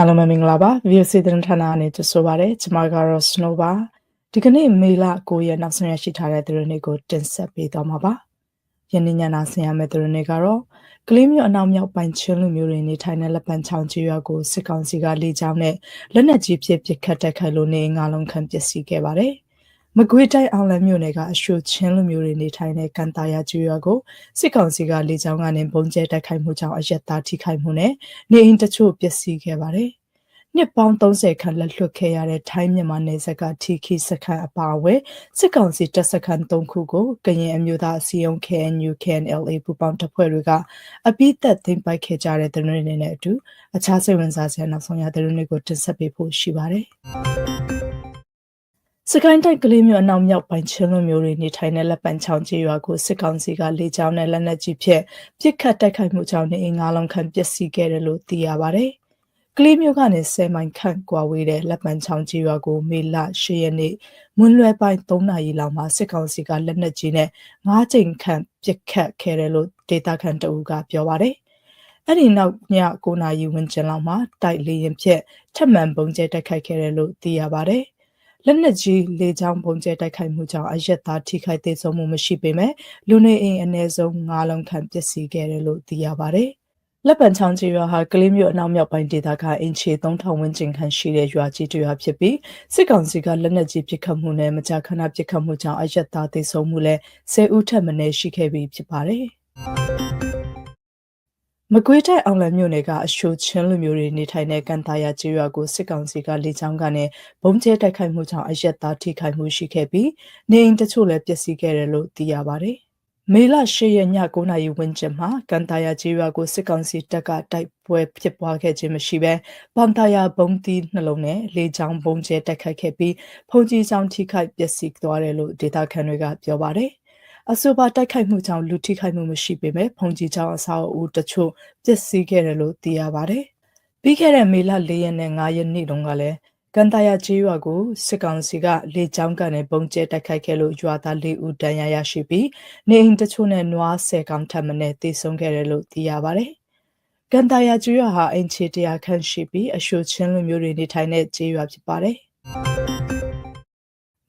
အားလုံးပဲမင်္ဂလာပါ VOC သတင်းဌာနအနေနဲ့ကြိုဆိုပါရစေကျွန်မကတော့ Snow ပါဒီကနေ့မေလ9ရက်နောက်ဆုံးရရှိထားတဲ့သတင်းတွေကိုတင်ဆက်ပေးသွားမှာပါယနေ့ညနာဆင်ရမယ့်သတင်းတွေကတော့ကလေးမျိုးအနောက်မြောက်ပိုင်းချင်းလူမျိုးတွေနေထိုင်တဲ့လက်ပံချောင်းကြီးရွာကိုစစ်ကောင်စီကလေကြောင်းနဲ့လက်နက်ကြီးပစ်ပစ်ခတ်တက်ခတ်လို့နေငါလုံးခံပစ်စီခဲ့ပါတယ် မကွေးတိုင်းအောင်လမြို့နယ်ကအရှိုချင်းလူမျိုးတွေနေထိုင်တဲ့ကန်တာယာကျွော်ကိုစစ်ကောင်စီကလေကြောင်းကနေပုံကျဲတိုက်ခိုက်မှုကြောင့်အရက်သားထိခိုက်မှုနဲ့နေအိမ်တချို့ပျက်စီးခဲ့ပါတယ်။နှစ်ပေါင်း30ခန့်လက်လွတ်ခဲ့ရတဲ့ထိုင်းမြန်မာနယ်စပ်ကထီခီစခန်းအပါအဝင်စစ်ကောင်စီတပ်စခန်း၃ခုကိုကရင်အမျိုးသားအစည်းအရုံး KNU KNLA ပူးပေါင်းတပ်ဖွဲ့တွေကအပိသက်သိမ်းပိုက်ခဲ့ကြတဲ့တဲ့တွေနဲ့အတူအခြားစိတ်ဝင်စားစရာနောက်ဆုံးရတဲ့တွေကိုတင်ဆက်ပေးဖို့ရှိပါတယ်။ စကိုင်းတိုက်ကလေးမျိုးအနောက်မြောက်ပိုင်းချင်းလွန်မျိုးတွေနေထိုင်တဲ့လက်ပံချောင်းကျေးရွာကိုစစ်ကောင်စီကလေကြောင်းနဲ့လက်နက်ကြီးဖြင့်ပစ်ခတ်တိုက်ခိုက်မှုကြောင့်နေအိမ်ငါးလုံးခန့်ပျက်စီးခဲ့တယ်လို့သိရပါတယ်။ကလေးမျိုးကနေ10မိုင်ခန့်ကွာဝေးတဲ့လက်ပံချောင်းကျေးရွာကိုမေလ10ရက်နေ့မွန်းလွယ်ပိုင်း3နာရီလောက်မှာစစ်ကောင်စီကလက်နက်ကြီးနဲ့၅ကြိမ်ခန့်ပစ်ခတ်ခဲ့တယ်လို့ဒေတာခန်တအူကပြောပါတယ်။အဲ့ဒီနောက်ည9နာရီဝန်းကျင်လောက်မှာတိုက်လေရင်ဖြင့်ထပ်မံပုံကျဲတိုက်ခိုက်ခဲ့တယ်လို့သိရပါတယ်။ လက်နက်ကြီးလေကြောင်းပုံကျဲတိုက်ခိုက်မှုကြောင့်အရက်သားထိခိုက်သေးဆုံးမှုမရှိပေမဲ့လူနေအိမ်အနည်းဆုံး9လုံးခန့်ပျက်စီးခဲ့တယ်လို့သိရပါတယ်။လက်ပံချောင်းကြီးရွာဟာကလေးမျိုးအနောက်မြောက်ပိုင်းဒေသကအင်ချီ3000ဝန်းကျင်ခန့်ရှိတဲ့ရွာကြီးတစ်ရွာဖြစ်ပြီးစစ်ကောင်စီကလက်နက်ကြီးပစ်ခတ်မှုနဲ့မကြာခဏပစ်ခတ်မှုကြောင့်အရက်သားသေဆုံးမှုလည်း10ဦးထက်မနည်းရှိခဲ့ပြီးဖြစ်ပါတယ်။ မကွေးတိုင်းအောင်လမြို့နယ်ကအရှိုချင်းလူမျိုးတွေနေထိုင်တဲ့ကန်တာယာကျေးရွာကိုစစ်ကောင်စီကလေကြောင်းကနေဘုံကျဲတိုက်ခိုက်မှုကြောင့်အရက်သားထိခိုက်မှုရှိခဲ့ပြီးနေအိမ်တချို့လည်းပျက်စီးခဲ့တယ်လို့သိရပါတယ်။မေလ10ရက်ည9နာရီဝန်းကျင်မှာကန်တာယာကျေးရွာကိုစစ်ကောင်စီတပ်ကတိုက်ပွဲဖြစ်ပွားခဲ့ခြင်းမရှိဘဲပန်တာယာဘုံတီနှလုံးနဲ့လေကြောင်းဘုံကျဲတိုက်ခိုက်ခဲ့ပြီးဖုန်ကြီးကြောင်ထိခိုက်ပျက်စီးသွားတယ်လို့ဒေသခံတွေကပြောပါတယ်။ အဆိုပါတိုက်ခိုက်မှုကြောင့်လူထိခိုက်မှုမရှိပေမဲ့ဖုန်ကြီးကျောင်းအဆောက်အဦတချို့ပျက်စီးခဲ့တယ်လို့သိရပါတယ်။ပြီးခဲ့တဲ့မေလ၄ရက်နဲ့၅ရက်နေ့တုန်းကလည်းကန်တရာကျေးရွာကိုစစ်ကောင်စီကလေကြောင်းကနေပုံကျဲတိုက်ခိုက်ခဲ့လို့ရွာသား၄ဦးတန်ရာရရှိပြီးနေအိမ်တချို့နဲ့နွား၁၀ကောင်ထပ်မံတေဆုံးခဲ့တယ်လို့သိရပါတယ်။ကန်တရာကျေးရွာဟာအင်ချီတရာခန့်ရှိပြီးအရှိုချင်းလူမျိုးတွေနေထိုင်တဲ့ကျေးရွာဖြစ်ပါတယ်။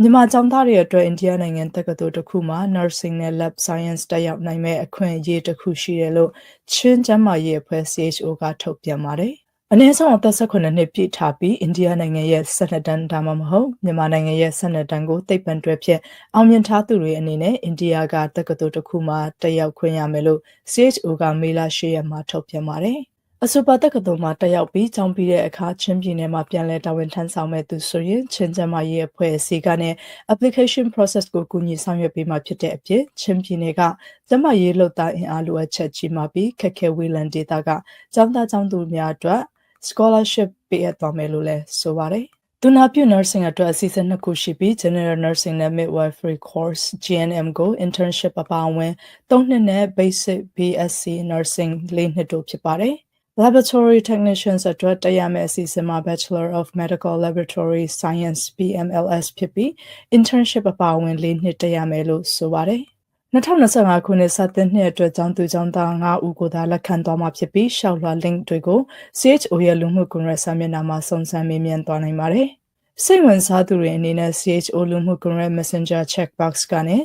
မြန်မာကျောင်းသားတွေအတွက်အိန္ဒိယနိုင်ငံတက္ကသိုလ်တစ်ခုမှာ Nursing နဲ့ Lab Science တက်ရောက်နိုင်မဲ့အခွင့်အရေးတစ်ခုရှိတယ်လို့ချင်းကျန်းမာရေးအဖွဲ့ CHO ကထုတ်ပြန်ပါတယ်။အနည်းဆုံးအသက်18နှစ်ပြည့်ထားပြီးအိန္ဒိယနိုင်ငံရဲ့12တန်းဒါမှမဟုတ်မြန်မာနိုင်ငံရဲ့12တန်းကိုသိပ္ပံတွဲဖြင့်အောင်မြင်ထားသူတွေအနေနဲ့အိန္ဒိယကတက္ကသိုလ်တစ်ခုမှာတက်ရောက်ခွင့်ရမယ်လို့ CHO ကမေလ10ရက်မှာထုတ်ပြန်ပါတယ်။ အဆိုပါတက္ကသိုလ်မှာတက်ရောက်ပြီးကျောင်းပြီးတဲ့အခါချင်းပြည်နယ်မှာပြန်လည်တာဝန်ထမ်းဆောင်မဲ့သူဆိုရင်ချင်းကျမရေးအဖွဲ့အစည်းကနေ application process ကိုကူညီဆောင်ရွက်ပေးမှာဖြစ်တဲ့အပြင်ချင်းပြည်နယ်ကကျမရေးလုပ်သားအင်အားလိုအပ်ချက်ကြီးမှာပြီးခက်ခဲဝေးလံဒေတာကကျောင်းသားကျောင်းသူများအတွက် scholarship ပေးအပ်သွားမယ်လို့လည်းဆိုပါတယ်။သူနာပြု nursing အတွက်အစီအစဉ်နှစ်ခုရှိပြီး general nursing နဲ့ midwifery course GNM ကို internship အပါအဝင်၃နှစ်နဲ့ basic BSc nursing ၄နှစ်တို့ဖြစ်ပါတယ်။ Laboratory Technicians အတွက်တက်ရမယ့်အစီအစဉ်မှာ Bachelor of Medical Laboratory Science BMLS ဖြစ်ပြီး internship အပါအဝင်၄နှစ်တက်ရမယ်လို့ဆိုပါတယ်။2025ခုနှစ်စတင်နှစ်အတွက်ကျောင်းသူကျောင်းသား9ဦးကိုသာလက်ခံသွားမှာဖြစ်ပြီးရှောက်လွှာ link တွေကို CHO ရဲ့လူမှုကွန်ရက်စာမျက်နှာမှာစုံစမ်းမေးမြန်းသွားနိုင်ပါတယ်။စိတ်ဝင်စားသူတွေအနေနဲ့ CHO လူမှုကွန်ရက် Messenger checkbox ကနေ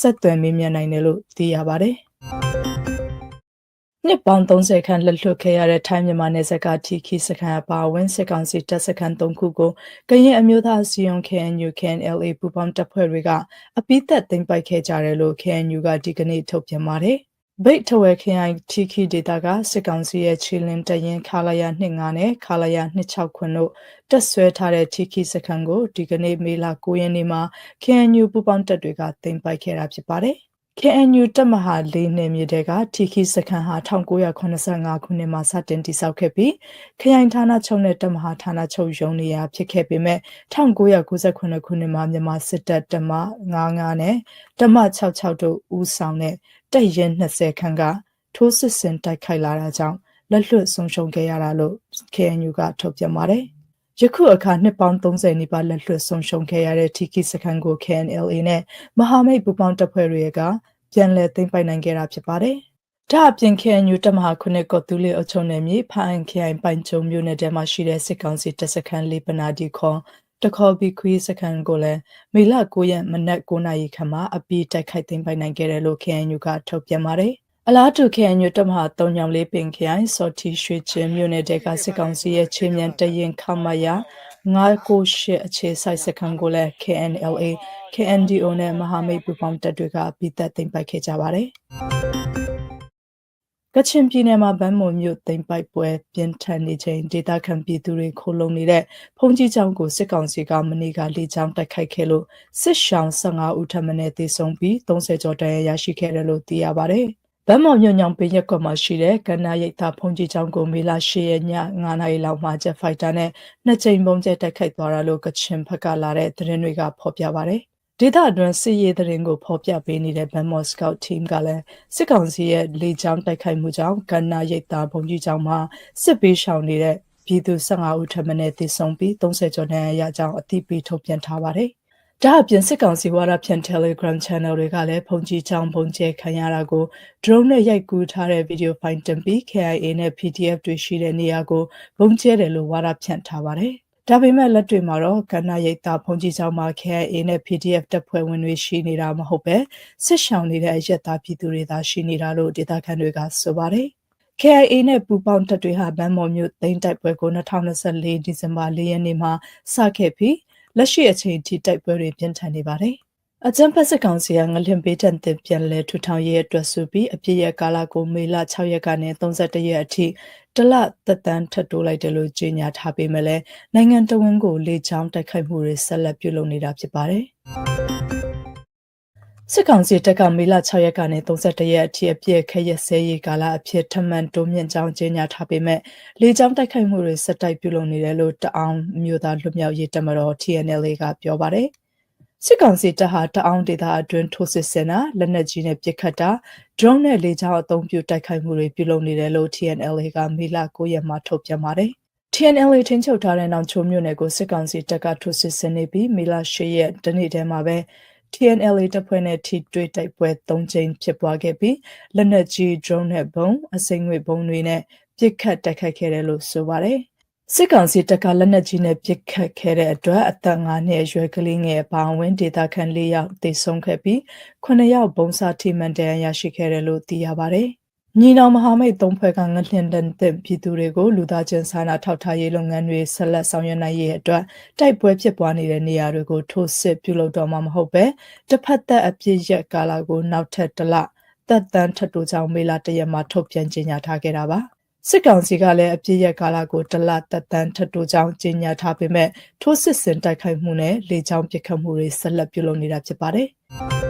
ဆက်သွယ်မေးမြန်းနိုင်တယ်လို့သိရပါတယ်။ နှစ်ပေါင်း30ခန့်လက်လွတ်ခဲ့ရတဲ့ထိုင်းမြန်မာနယ်စပ်ကထီခီစခန်းအပါအဝင်စစ်ကောင်စီတပ်စခန်း၃ခုကိုကရင်အမျိုးသားစီယုံ KNU KNLA ပူးပေါင်းတပ်ဖွဲ့တွေကအပိသက်သိမ်းပိုက်ခဲ့ကြတယ်လို့ KNU ကဒီကနေ့ထုတ်ပြန်ပါတယ်။ဗိတ်ထဝဲခရိုင်ထီခီဒေတာကစစ်ကောင်စီရဲ့ချီလင်တရင်ခါလာယာ25နဲ့ခါလာယာ26ခွန်းတို့တက်ဆွဲထားတဲ့ထီခီစခန်းကိုဒီကနေ့မေလ9ရက်နေ့မှာ KNU ပူးပေါင်းတပ်တွေကသိမ်းပိုက်ခဲ့တာဖြစ်ပါတယ်။ KNU တပ်မဟာ၄နယ်မြေတဲကထီခီစခန်းဟာ1985ခုနှစ်မှာစတင်တည်ဆောက်ခဲ့ပြီးခရိုင်ဌာနချုပ်နဲ့တပ်မဟာဌာနချုပ်ရုံးနေရာဖြစ်ခဲ့ပေမဲ့1998ခုနှစ်မှာမြန်မာစစ်တပ်တပ်မ99နဲ့တပ်မ66တို့ဦးဆောင်တဲ့တပ်ရင်း20ခန်းကထိုးစစ်ဆင်တိုက်ခိုက်လာတာကြောင့်လက်လွတ်ဆုံးရှုံးခဲ့ရတာလို့ KNU ကထုတ်ပြန်ပါတယ်။ယခုအခါနှစ်ပေါင်း30နီးပါးလက်လွတ်ဆုံးရှုံးခဲ့ရတဲ့ TK စခန်းကို KNLA နဲ့မဟာမိတ်ပူးပေါင်းတပ်ဖွဲ့တွေက ပြန်လည်သိမ်းပိုက်နိုင်ခဲ့တာဖြစ်ပါတယ်ဒါအပြင် KNU တမဟာခုနှစ်ကော်တူးလေးအုပ်ချုပ်နယ်မြေဖအန်ခိုင်ပိုင်ကျုံမြို့နယ်ထဲမှာရှိတဲ့စစ်ကောင်စီတပ်စခန်းလေးပနာဒီခေါ်တခေါ်ပြီးခွေးစခန်းကိုလည်းမေလ9ရက်မနက်9နာရီခန့်မှာအပြီးတိုက်ခိုက်သိမ်းပိုက်နိုင်ခဲ့တယ်လို့ KNU ကထုတ်ပြန်ပါတယ်။အလားတူ KNU တမဟာ3ညောင်လေးပင်ခိုင်စော်တီရွှေချင်းမြို့နယ်တဲကစစ်ကောင်စီရဲ့ချင်းမြန်တရင်ခမရ 998အခြေစိုက်စခန်းကိုလည်း KNLA KNDO နဲ့မဟာမိတ်ပူးပေါင်းတပ်တွေကပြီးသက်သိမ်းပိုက်ခဲ့ကြပါတယ်။ကချင်ပြည်နယ်မှာဗန်းမုံမြို့သိမ်းပိုက်ပွဲပြင်းထန်နေချိန်ဒေသခံပြည်သူတွေခိုးလုံနေတဲ့ဖုန်ကြီးကျောင်းကိုစစ်ကောင်စီကမနေ့ကလေကြောင်းတိုက်ခိုက်ခဲ့လို့စစ်ရှောင်း15ဦးထပ်မံသေဆုံးပြီး30ကျော်တန်းရရှိခဲ့တယ်လို့သိရပါတယ်။ ဗန်းမော်မြို့ညောင်ပင်ရက်ကွက်မှာရှိတဲ့ကန္နာရိပ်သာဖုန်ကြီးကျောင်းကိုမေလ10ရက်ည9နာရီလောက်မှာဂျက်ဖိုက်တာနဲ့နှစ်ကြိမ်ပုံကျဲတိုက်ခိုက်သွားတာလို့ကချင်ဘက်ကလာတဲ့သတင်းတွေကဖော်ပြပါတယ်။ဒေသအတွင်းစစ်ရေးသတင်းကိုဖော်ပြပေးနေတဲ့ Bangmore Scout Team ကလည်းစစ်ကောင်စီရဲ့လေကြောင်းတိုက်ခိုက်မှုကြောင့်ကန္နာရိပ်သာဘုံကြီးကျောင်းမှာစစ်ပေးရှောင်နေတဲ့ပြည်သူ15ဦးထပ်မံသေဆုံးပြီး30ကျော်ဒဏ်ရာရကြောင်းအသိပေးထုတ်ပြန်ထားပါတယ်။ ဒါအပြင်စစ်ကောင်စီဝါဒဖြန့် Telegram Channel တွေကလည်းဖုန်ကြီးချောင်းပုံကျဲခံရတာကို drone နဲ့ရိုက်ကူးထားတဲ့ဗီဒီယိုဖိုင်တင်ပြီး KIA နဲ့ PDF တွေရှိတဲ့နေရာကိုပုံကျဲတယ်လို့ဝါဒဖြန့်ထားပါတယ်။ဒါပေမဲ့လက်တွေ့မှာတော့ကဏ္ဍရိပ်သာဖုန်ကြီးကျောင်းမှာ KIA နဲ့ PDF တပ်ဖွဲ့ဝင်တွေရှိနေတာမဟုတ်ပဲစစ်ရှောင်နေတဲ့အရက်သားပြည်သူတွေသာရှိနေတာလို့ဒေသခံတွေကဆိုပါတယ်။ KIA နဲ့ပူပေါင်းတပ်တွေဟာဗန်းမော်မြို့သိမ်းတိုက်ပွဲကို2024ဒီဇင်ဘာ၄ရက်နေ့မှာစခဲ့ပြီး လက်ရှိအချိန်ထိတိုက်ပွဲတွေပြင်းထန်နေပါတယ်။အကြံဖက်စစ်ကောင်စီကငလင်ပေးတန်တင်ပြန်လဲထူထောင်ရေးအတွက်ဆိုပြီးအပြည့်ရကာလကိုမေလ6ရက်ကနေ31ရက်အထိတလသက်တမ်းထပ်တိုးလိုက်တယ်လို့ကြေညာထားပေမဲ့လည်းနိုင်ငံတော်ဝန်ကိုလေချောင်းတိုက်ခိုက်မှုတွေဆက်လက်ပြုလုပ်နေတာဖြစ်ပါတယ်။ စစ်ကောင်စီတပ်ကမေလ6ရက်ကနေ31ရက်အထိအပြည့်ခရက်စဲရေးကာလအဖြစ်ထမှန်တိုးမြင့်ကြောင်းကြေညာထားပေမဲ့လေကြောင်းတိုက်ခိုက်မှုတွေဆက်တိုက်ပြုလုပ်နေတယ်လို့တအောင်မြို့သားလွတ်မြောက်ရေးတပ်မတော် TNLA ကပြောပါတယ်။စစ်ကောင်စီတပ်ဟာတအောင်ဒေသအတွင်းထိုးစစ်ဆင်တာလက်နက်ကြီးနဲ့ပစ်ခတ်တာ drone နဲ့လေကြောင်းအသုံးပြုတိုက်ခိုက်မှုတွေပြုလုပ်နေတယ်လို့ TNLA ကမေလ9ရက်မှာထုတ်ပြန်ပါတယ်။ TNLA ထင်းချုပ်ထားတဲ့နောင်ချိုမြို့နယ်ကိုစစ်ကောင်စီတပ်ကထိုးစစ်ဆင်နေပြီးမေလ10ရက်တနေ့တည်းမှာပဲ TNLA တပ်ဖွဲ့နဲ့ထိတွေ့တိုက်ပွဲ၃ကြိမ်ဖြစ်ပွားခဲ့ပြီးလက်နက်ကြီး drone နဲ့ဘုံအစိမ့်ငွေဘုံတွေနဲ့ပစ်ခတ်တိုက်ခိုက်ခဲ့တယ်လို့ဆိုပါတယ်။စစ်ကောင်စီတပ်ကလက်နက်ကြီးနဲ့ပစ်ခတ်ခဲ့တဲ့အတွက်အသက်9နှစ်အရွယ်ကလေးငယ်ပါဝင်ဒေသခံ၄ယောက်သေဆုံးခဲ့ပြီး9ယောက်ဘုံစာထိမှန်တန်ရရှိခဲ့တယ်လို့သိရပါတယ်။ ညီနောင်မဟာမိတ်သုံးဖွဲ့ကငလျင်တန်တဲ့ပြည်သူတွေကိုလူသားချင်းစာနာထောက်ထားရေးလုပ်ငန်းတွေဆက်လက်ဆောင်ရွက်နိုင်ရေးအတွက်တိုက်ပွဲဖြစ်ပွားနေတဲ့နေရာတွေကိုထိုးစစ်ပြုလုပ်တော့မှာမဟုတ်ပဲတစ်ဖက်သက်အပြစ်ရက်ကာလကိုနောက်ထပ်တစ်လသက်တမ်းထပ်တိုးကြောင်းမေလတရက်မှာထုတ်ပြန်ကြေညာထားခဲ့တာပါ။စစ်ကောင်စီကလည်းအပြည့်ရကာလကိုတလတက်တန်းထပ်တိုးကြောင်းကြေညာထားပေမဲ့ထိုးစစ်ဆင်တိုက်ခိုက်မှုနဲ့လေကြောင်းပစ်ခတ်မှုတွေဆက်လက်ပြုလုပ်နေတာဖြစ်ပါတယ်။